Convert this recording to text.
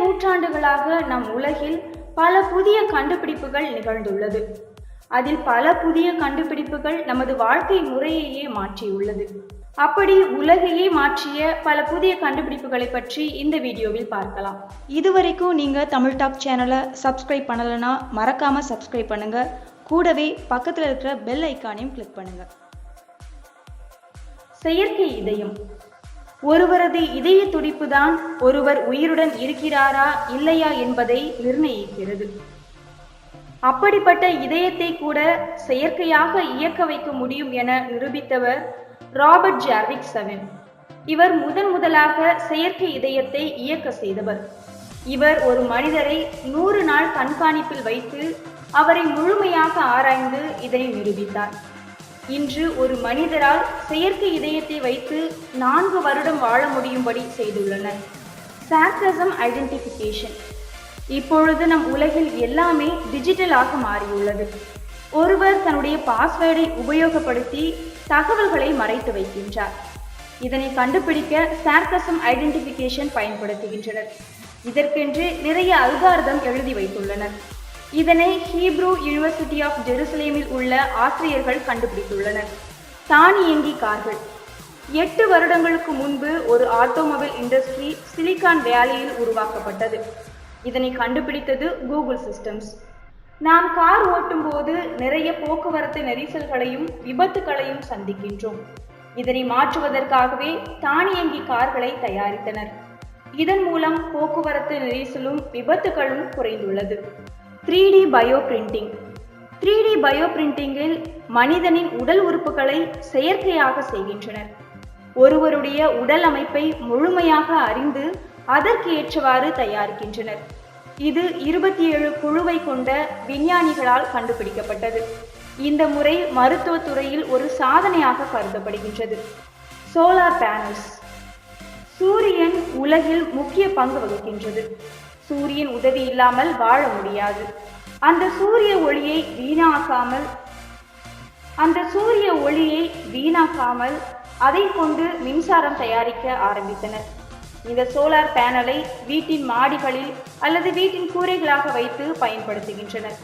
நூற்றாண்டுகளாக நம் உலகில் பல புதிய கண்டுபிடிப்புகள் நிகழ்ந்துள்ளது. அதில் பல புதிய கண்டுபிடிப்புகள் நமது வாழ்க்கை முறையையே மாற்றியுள்ளது. அப்படி உலகையே மாற்றிய பல புதிய கண்டுபிடிப்புகளை பற்றி இந்த வீடியோவில் பார்க்கலாம். இதுவரைக்கும் நீங்கள் தமிழ் டாக் சேனலை சப்ஸ்கிரைப் பண்ணலைன்னா மறக்காமல் சப்ஸ்கிரைப் பண்ணுங்கள் கூடவே பக்கத்தில் இருக்கிற பெல் ஐக்கானையும் கிளிக் பண்ணுங்கள் செயற்கை இதயம். ஒருவரது இதய துடிப்புதான் ஒருவர் உயிருடன் இருக்கிறாரா இல்லையா என்பதை நிர்ணயிக்கிறது. அப்படிப்பட்ட இதயத்தை கூட செயற்கையாக இயக்க வைக்க முடியும் என நிரூபித்தவர் ராபர்ட் ஜார்விக் செவன். இவர் முதன் முதலாக செயற்கை இதயத்தை இயக்க செய்தவர். இவர் ஒரு மனிதரை நூறு நாள் கண்காணிப்பில் வைத்து அவரை முழுமையாக ஆராய்ந்து இதனை நிரூபித்தார். இன்று ஒரு மனிதரால் செயற்கை இதயத்தை வைத்து நான்கு வருடம் வாழ முடியும்படி செய்துள்ளனர். சாக்ரசம் ஐடென்டிஃபிகேஷன் இப்பொழுது நம் உலகில் எல்லாமே டிஜிட்டலாக மாறியுள்ளது. ஒருவர் தன்னுடைய பாஸ்வேர்டை உபயோகப்படுத்தி தகவல்களை மறைத்து வைக்கின்றார். இதனை கண்டுபிடிக்க சார்கசம் ஐடென்டிஃபிகேஷன் பயன்படுத்துகின்றனர். இதற்கென்று நிறைய அல்கார்தம் எழுதி வைத்துள்ளனர். இதனை ஹீப்ரூ யூனிவர்சிட்டி ஆஃப் ஜெருசலேமில் உள்ள ஆசிரியர்கள் கண்டுபிடித்துள்ளனர். தானியங்கி கார்கள். எட்டு வருடங்களுக்கு முன்பு ஒரு ஆட்டோமொபைல் இண்டஸ்ட்ரி சிலிகான் வேலியில் உருவாக்கப்பட்டது. இதனை கண்டுபிடித்தது கூகுள் சிஸ்டம்ஸ். நாம் கார் ஓட்டும்போது நிறைய போக்குவரத்து நெரிசல்களையும் விபத்துகளையும் சந்திக்கின்றோம். இதனை மாற்றுவதற்காகவே தானியங்கி கார்களை தயாரித்தனர். இதன் மூலம் போக்குவரத்து நெரிசலும் விபத்துகளும் குறைந்துள்ளது. Three D bio printing three D bio பிரிண்டிங்கில் மனிதனின் உடல் உறுப்புகளை செயற்கையாக செய்கின்றனர். ஒருவருடைய உடல் அமைப்பை முழுமையாக அறிந்து அதற்கு ஏற்றவாறு தயாரிக்கின்றனர். இது இருபத்தி ஏழு குழுவை கொண்ட விஞ்ஞானிகளால் கண்டுபிடிக்கப்பட்டது. இந்த முறை மருத்துவத்துறையில் ஒரு சாதனையாக கருதப்படுகின்றது. Solar panels. சூரியன் உலகில் முக்கிய பங்கு வகிக்கின்றது. சூரியன் உதவி இல்லாமல் வாழ முடியாது. அந்த சூரிய ஒளியை வீணாக்காமல் அந்த சூரிய ஒளியை வீணாக்காமல் அதை கொண்டு மின்சாரம் தயாரிக்க ஆரம்பித்தனர். இந்த சோலார் பேனலை வீட்டின் மாடிகளில் அல்லது வீட்டின் கூரைகளாக வைத்து பயன்படுத்துகின்றனர்.